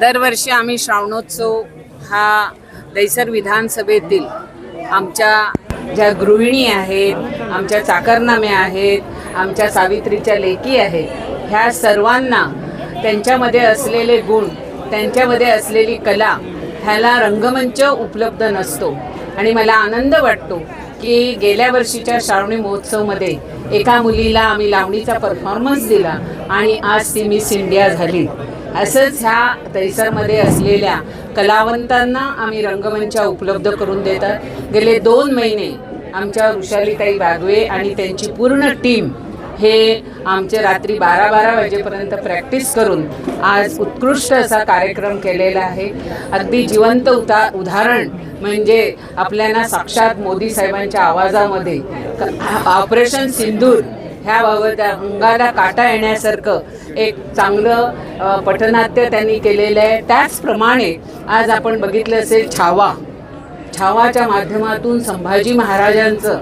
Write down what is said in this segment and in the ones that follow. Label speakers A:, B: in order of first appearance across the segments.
A: दरवर्षी आम्ही श्रावणोत्सव हा दैसर विधानसभेतील आमच्या ज्या गृहिणी आहेत आमच्या चाकरनाम्या आहेत आमच्या सावित्रीच्या लेकी आहेत ह्या सर्वांना त्यांच्यामध्ये असलेले गुण त्यांच्यामध्ये असलेली कला ह्याला रंगमंच उपलब्ध नसतो. आणि मला आनंद वाटतो की गेल्या वर्षीच्या श्रावणी महोत्सवमध्ये एका मुलीला आम्ही लावणीचा परफॉर्मन्स दिला आणि आज ती मिस इंडिया झाली. असंच ह्या दैसरमध्ये असलेल्या कलावंतांना आम्ही रंगमंच उपलब्ध करून देतात गेले दोन महिने आमच्या वृषालीताई बागवे आणि त्यांची पूर्ण टीम हे आमचे रात्री बारा बारा वाजेपर्यंत प्रॅक्टिस करून आज उत्कृष्ट असा कार्यक्रम केलेला आहे. अगदी जिवंत उता उदाहरण म्हणजे आपल्याला साक्षात मोदी साहेबांच्या आवाजामध्ये ऑपरेशन सिंदूर ह्याबाबत अंगाला काटा येण्यासारखं एक चांगलं पठनाट्य पटनाट्य त्यांनी केलेलं आहे. त्याचप्रमाणे आज आपण बघितलं असेल छावा. छावाच्या माध्यमातून संभाजी महाराजांचं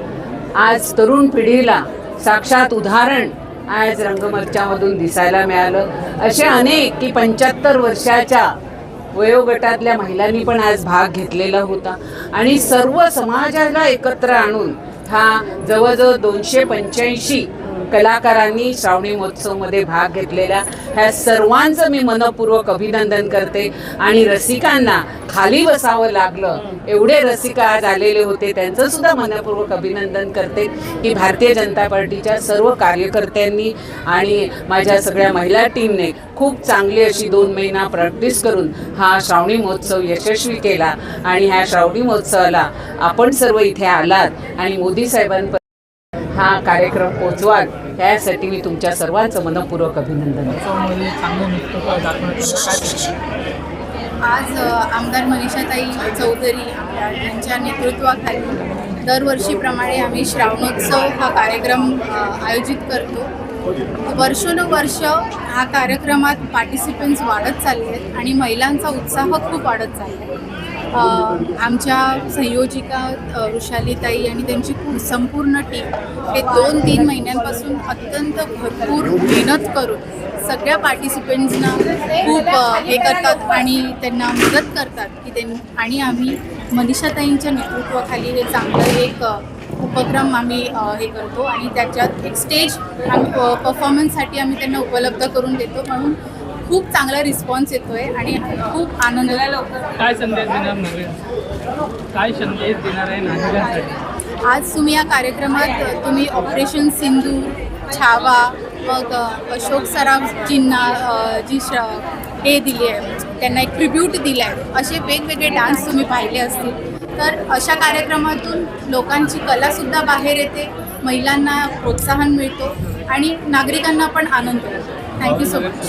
A: आज तरुण पिढीला साक्षात उदाहरण आज रंगमंचामधून दिसायला मिळालं. असे अनेक की पंच्याहत्तर वर्षाच्या वयोगटातल्या महिलांनी पण आज भाग घेतलेला होता. आणि सर्व समाजाला एकत्र आणून हा जवळजवळ दोनशे पंच्याऐंशी कलाकारांनी श्रावणी महोत्सवमध्ये भाग घेतलेला. ह्या सर्वांचं मी मनपूर्वक अभिनंदन करते. आणि रसिकांना खाली बसावं लागलं. एवढे रसिका आज आलेले होते. त्यांचं सुद्धा मनपूर्वक अभिनंदन करते की भारतीय जनता पार्टीच्या सर्व कार्यकर्त्यांनी आणि माझ्या सगळ्या महिला टीमने खूप चांगली अशी दोन महिना प्रॅक्टिस करून हा श्रावणी महोत्सव यशस्वी केला. आणि ह्या श्रावणी महोत्सवाला आपण सर्व इथे आलात. आणि मोदी साहेबांपर्यंत हा कार्यक्रम पोचवाल यासाठी मी तुमच्या सर्वांचं मनपूर्वक अभिनंदन
B: आज आमदार मनीषाताई चौधरी यांच्या नेतृत्वाखाली दरवर्षीप्रमाणे आम्ही श्रावणोत्सव हा कार्यक्रम आयोजित करतो. वर्षानुवर्ष हा कार्यक्रमात पार्टिसिपंट्स वाढत चालले आहेत आणि महिलांचा उत्साह खूप वाढत चालला आहे. आमच्या संयोजिका वृषालीताई आणि त्यांची संपूर्ण टीम हे दोन तीन महिन्यांपासून अत्यंत भरपूर मेहनत करून सगळ्या पार्टिसिपंट्सना खूप हे करतात आणि त्यांना मदत करतात की त्यां आणि आम्ही मनीषाताईंच्या नेतृत्वाखाली हे चांगलं एक उपक्रम आम्ही हे करतो आणि त्याच्यात एक स्टेज आम्ही परफॉर्मन्ससाठी आम्ही त्यांना उपलब्ध करून देतो. म्हणून खूप चांगला रिस्पॉन्स येतो आहे आणि खूप आनंद
C: काय संदेश देणार काय संदेश देणार आहे नागरिकांसाठी?
B: आज तुम्ही या कार्यक्रमात तुम्ही ऑपरेशन सिंधू छावा मग अशोक सराफजींना जी श हे दिली आहे त्यांना एक ट्रिब्यूट दिलं आहे. असे वेगवेगळे डान्स तुम्ही पाहिले असतील. तर अशा कार्यक्रमातून लोकांची कलासुद्धा बाहेर येते महिलांना प्रोत्साहन मिळतो आणि नागरिकांना पण आनंद होतो. Thank you so much